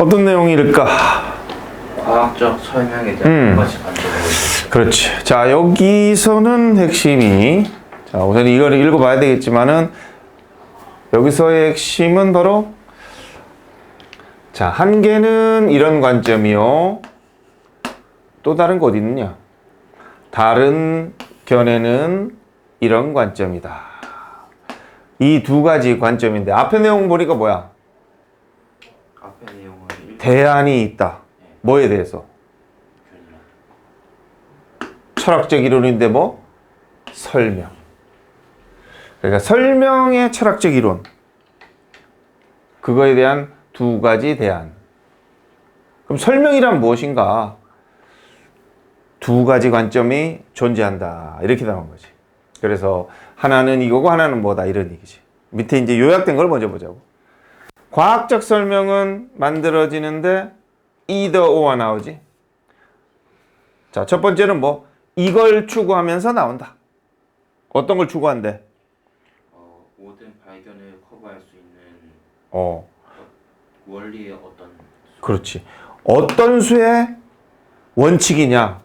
어떤 내용일까? 과학적 설명에 대한 음. 만들어보겠습니다. 그렇지. 자, 여기서는 핵심이, 자, 우선 이걸 읽어봐야 되겠지만은, 여기서의 핵심은 바로, 자, 한 개는 이런 관점이요. 또 다른 거 어디 있느냐? 다른 견해는 이런 관점이다. 이 두 가지 관점인데, 앞에 내용 보니까 뭐야? 대안이 있다. 뭐에 대해서? 철학적 이론인데 뭐? 설명. 그러니까 설명의 철학적 이론. 그거에 대한 두 가지 대안. 그럼 설명이란 무엇인가? 두 가지 관점이 존재한다. 이렇게 나온 거지. 그래서 하나는 이거고 하나는 뭐다. 이런 얘기지. 밑에 이제 요약된 걸 먼저 보자고. 과학적 설명은 만들어지는데 either or가 나오지. 자, 첫 번째는 뭐 이걸 추구하면서 나온다. 어떤 걸 추구한대? 어, 모든 발견을 커버할 수 있는 어, 원리의 어떤 그렇지. 어떤 수의 원칙이냐?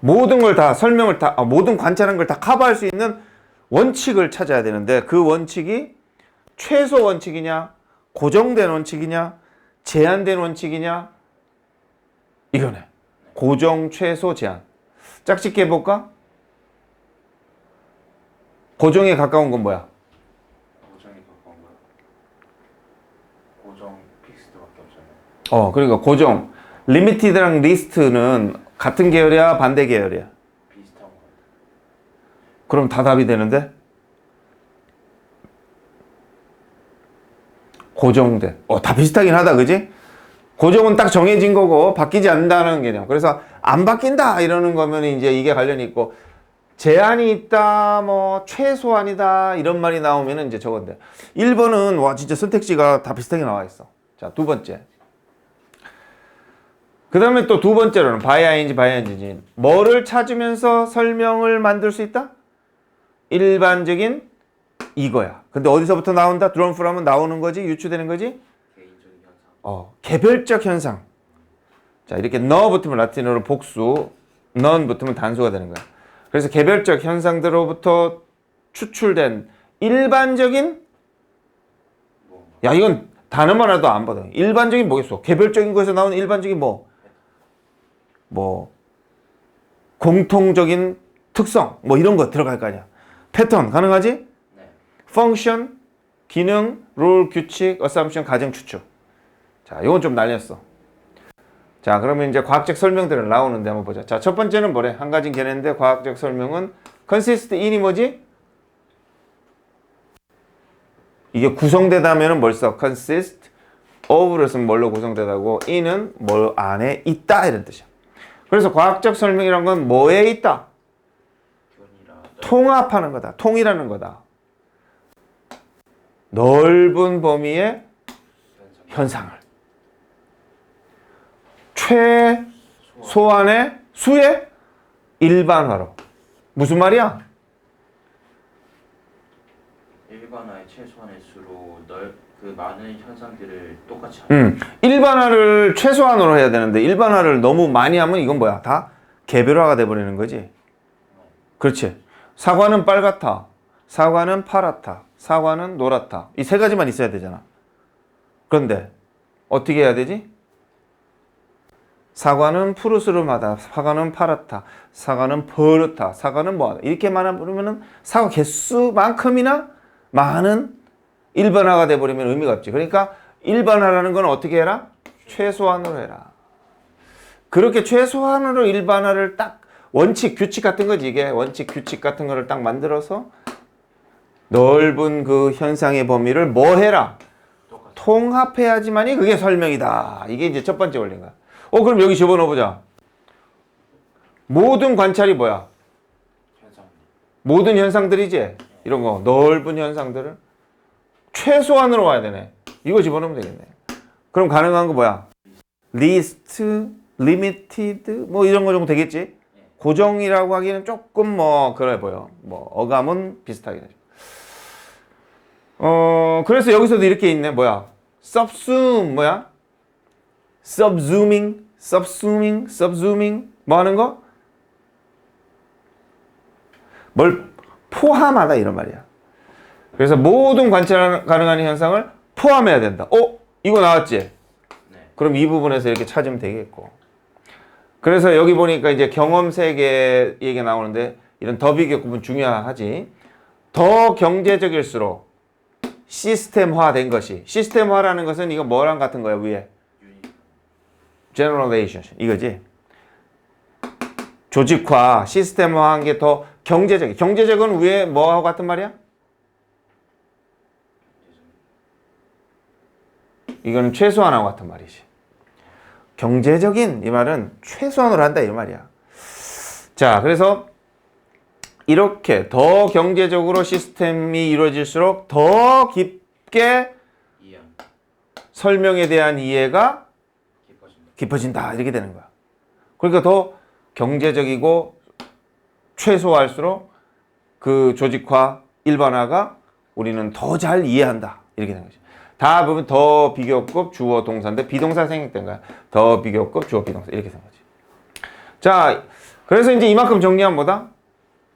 모든 걸 다 설명을 다 아, 모든 관찰한 걸 다 커버할 수 있는 원칙을 찾아야 되는데 그 원칙이 최소 원칙이냐, 고정된 원칙이냐, 제한된 원칙이냐 이거네. 고정, 최소, 제한. 짝짓기 해볼까? 고정에 가까운 건 뭐야? 고정에 가까운 거야. 고정 픽스드밖에 없잖아요. 어, 그러니까 고정. 리미티드랑 리스트는 같은 계열이야, 반대 계열이야. 비슷한 거 같아요. 그럼 다 답이 되는데? 고정된. 어, 다 비슷하긴 하다, 그지? 고정은 딱 정해진 거고, 바뀌지 않는다는 개념. 그래서, 안 바뀐다! 이러는 거면 이제 이게 관련이 있고, 제한이 있다, 뭐, 최소한이다, 이런 말이 나오면 이제 저건데. 1번은, 와, 진짜 선택지가 다 비슷하게 나와 있어. 자, 두 번째. 그 다음에 또 두 번째로는, 바이아인지 바이아인지. 뭐를 찾으면서 설명을 만들 수 있다? 일반적인 이거야. 근데 어디서부터 나온다? 드론 프롬은 나오는 거지? 유추되는 거지? 어, 개별적 현상. 자, 이렇게 너 붙으면 라틴어로 복수, 넌 붙으면 단수가 되는 거야. 그래서 개별적 현상들로부터 추출된 일반적인 뭐 야, 이건 단어만 해도 안 받아. 일반적인 뭐겠어? 개별적인 거에서 나오는 일반적인 뭐? 뭐 공통적인 특성 뭐 이런 거 들어갈 거 아니야. 패턴 가능하지? 네. 펑션, 기능, 룰, 규칙, 어썸션, 가정 추측. 자, 이건 좀 날렸어. 자, 그러면 이제 과학적 설명들은 나오는데 한번 보자. 자, 첫 번째는 뭐래? 한 가지 견해인데 과학적 설명은 consist in이 뭐지? 이게 구성되다면은 뭘 써? consist of를 쓰면 뭘로 구성되다고 in은 뭘 안에 있다 이런 뜻이야. 그래서 과학적 설명이란 건 뭐에 있다? 통합하는 거다. 통일하는 거다. 넓은 범위의 현상. 현상을 최소한의 수의 일반화로 무슨 말이야? 일반화의 최소한의 수로 넓 그 많은 현상들을 똑같이 하는 음, 일반화를 최소한으로 해야 되는데 일반화를 너무 많이 하면 이건 뭐야? 다 개별화가 돼 버리는 거지. 그렇지. 사과는 빨갛다. 사과는 파랗다. 사과는 노랗다. 이 세 가지만 있어야 되잖아. 그런데 어떻게 해야 되지? 사과는 푸르스름하다. 사과는 파랗다. 사과는 버릇다. 사과는 뭐하다. 이렇게만 부르면은 사과 개수만큼이나 많은 일반화가 돼버리면 의미가 없지. 그러니까 일반화라는 건 어떻게 해라? 최소한으로 해라. 그렇게 최소한으로 일반화를 딱 원칙, 규칙 같은 거지 이게 원칙, 규칙 같은 거를 딱 만들어서 넓은 그 현상의 범위를 뭐 해라? 통합해야지만이 그게 설명이다. 이게 이제 첫 번째 원리인 거야. 어, 그럼 여기 집어넣어 보자. 모든 관찰이 뭐야? 모든 현상들이지? 이런 거 넓은 현상들을 최소한으로 와야 되네. 이거 집어넣으면 되겠네. 그럼 가능한 거 뭐야? 리스트, 리미티드 뭐 이런 거 정도 되겠지? 고정이라고 하기는 조금 뭐 그래 보여. 뭐 어감은 비슷하게 되죠. 어 그래서 여기서도 이렇게 있네. 뭐야? subsume 뭐야? subsuming, subsuming, subsuming 뭐 하는 거? 뭘 포함하다 이런 말이야. 그래서 모든 관찰 가능한 현상을 포함해야 된다. 어? 이거 나왔지? 네. 그럼 이 부분에서 이렇게 찾으면 되겠고. 그래서 여기 보니까 이제 경험 세계 얘기가 나오는데 이런 더 비교급은 중요하지. 더 경제적일수록 시스템화된 것이 시스템화라는 것은 이거 뭐랑 같은 거야 위에 generalization 이거지. 조직화, 시스템화한 게 더 경제적. 경제적은 위에 뭐하고 같은 말이야? 이거는 최소한하고 같은 말이지. 경제적인 이 말은 최소한으로 한다 이 말이야. 자, 그래서 이렇게 더 경제적으로 시스템이 이루어질수록 더 깊게. 설명에 대한 이해가 깊어진다. 깊어진다 이렇게 되는 거야. 그러니까 더 경제적이고 최소화할수록 그 조직화 일반화가 우리는 더 잘 이해한다 이렇게 되는 거지. 다 보면 더 비교급 주어 동사인데 비동사 생략된 거야. 더 비교급 주어 비동사 이렇게 된 거지. 자, 그래서 이제 이만큼 정리하면 뭐다?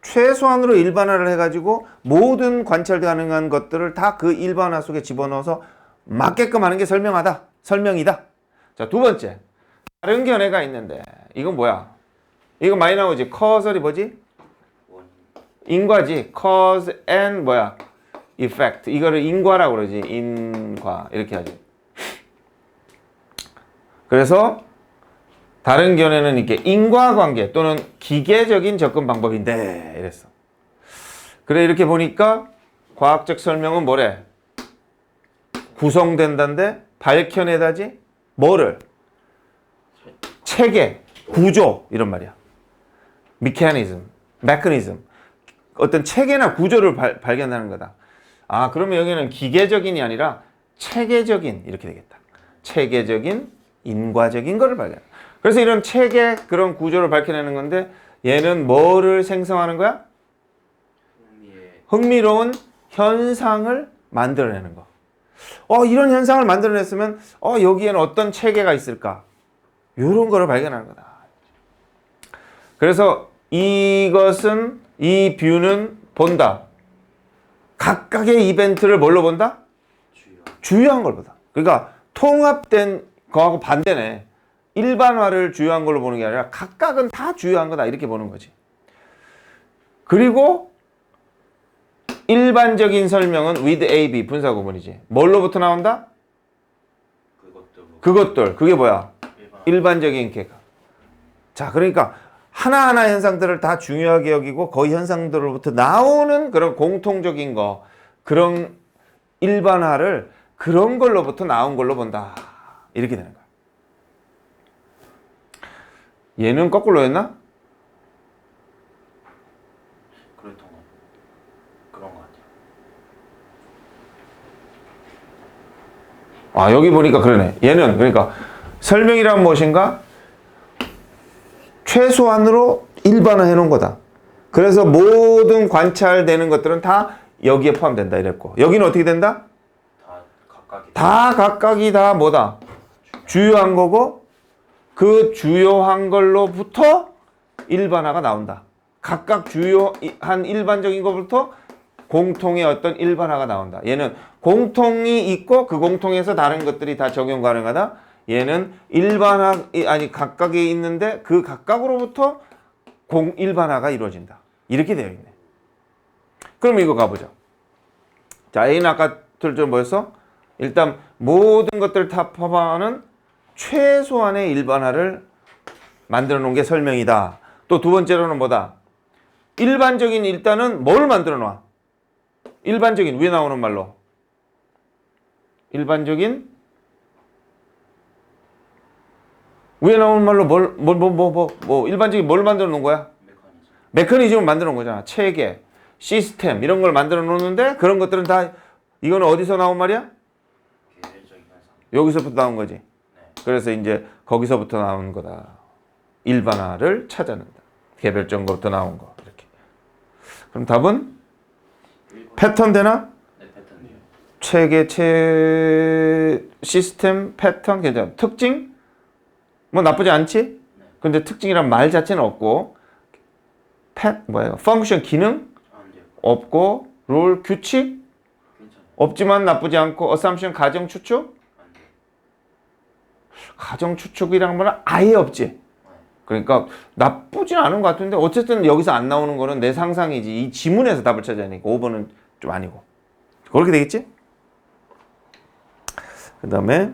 최소한으로 일반화를 해가지고 모든 관찰 가능한 것들을 다 그 일반화 속에 집어넣어서 맞게끔 하는 게 설명하다. 설명이다. 자, 두 번째. 다른 견해가 있는데 이건 뭐야? 이거 많이 나오지. 커설이 뭐지? 원. 인과지. cause and 뭐야? effect. 이거를 인과라고 그러지. 인과 이렇게 하지. 그래서 다른 견해는 이렇게 인과관계 또는 기계적인 접근 방법인데 이랬어. 그래 이렇게 보니까 과학적 설명은 뭐래? 구성된다인데 밝혀내다지 뭐를? 체계, 구조 이런 말이야. 미케니즘, 메커니즘 어떤 체계나 구조를 발, 발견하는 거다. 아 그러면 여기는 기계적인이 아니라 체계적인 이렇게 되겠다. 체계적인 인과적인 거를 발견. 그래서 이런 체계 그런 구조를 밝혀내는 건데 얘는 뭐를 생성하는 거야? 흥미로운 현상을 만들어내는 거. 어 이런 현상을 만들어냈으면 어 여기에는 어떤 체계가 있을까? 이런 거를 발견하는 거다. 그래서 이것은 이 뷰는 본다. 각각의 이벤트를 뭘로 본다? 주요. 주요한 걸 보다. 그러니까 통합된 거하고 반대네. 일반화를 주요한 걸로 보는 게 아니라 각각은 다 주요한 거다 이렇게 보는 거지. 그리고 일반적인 설명은 with A, B 분사 구문이지. 뭘로부터 나온다? 그것들. 그게 뭐야? 일반. 일반적인 개가. 자, 그러니까 하나하나 현상들을 다 중요하게 여기고 그 현상들로부터 나오는 그런 공통적인 거, 그런 일반화를 그런 걸로부터 나온 걸로 본다. 이렇게 되는 거야. 얘는 거꾸로 했나? 그랬던 거. 그런 거 같아요. 아, 여기 보니까 그러네. 얘는 그러니까 설명이란 무엇인가? 최소한으로 일반화해 놓은 거다. 그래서 모든 관찰되는 것들은 다 여기에 포함된다 이랬고 여기는 어떻게 된다? 다 각각이 다 각각이 다 뭐다? 주요한 거고 그 주요한 걸로부터 일반화가 나온다. 각각 주요한 일반적인 것부터 공통의 어떤 일반화가 나온다. 얘는 공통이 있고 그 공통에서 다른 것들이 다 적용 가능하다. 얘는 일반화 아니 각각이 있는데 그 각각으로부터 공 일반화가 이루어진다. 이렇게 되어 있네. 그럼 이거 가보자. 자, A는 아까 들좀 뭐였어? 일단 모든 것들을 다 포함하는 최소한의 일반화를 만들어 놓은 게 설명이다. 또 두 번째로는 뭐다? 일반적인 일단은 뭘 만들어 놔? 일반적인 왜 나오는 말로? 일반적인 왜 나오는 말로 뭘뭘뭐뭐 뭐 뭐 일반적인 뭘 만들어 놓은 거야? 메커니즘. 메커니즘을 만들어 놓은 거잖아. 체계, 시스템 이런 걸 만들어 놓는데 그런 것들은 다 이거는 어디서 나온 말이야? 여기서부터 나온 거지. 네. 그래서 이제 거기서부터 나온 거다. 일반화를 찾아낸다. 개별적으로부터 나온 거 이렇게. 그럼 답은. 패턴 되나? 네. 체계, 체 시스템, 패턴 괜찮아. 특징 뭐 나쁘지 않지? 근데 특징이란 말 자체는 없고 팩 뭐예요? 펑션 기능 안 돼요. 없고 롤 규칙. 없지만 나쁘지 않고 어삼션 가정 추측. 가정 추측이란 거는 아예 없지. 그러니까 나쁘진 않은 것 같은데 어쨌든 여기서 안 나오는 거는 내 상상이지 이 지문에서 답을 찾아야 되니까 5번은 좀 아니고 그렇게 되겠지? 그 다음에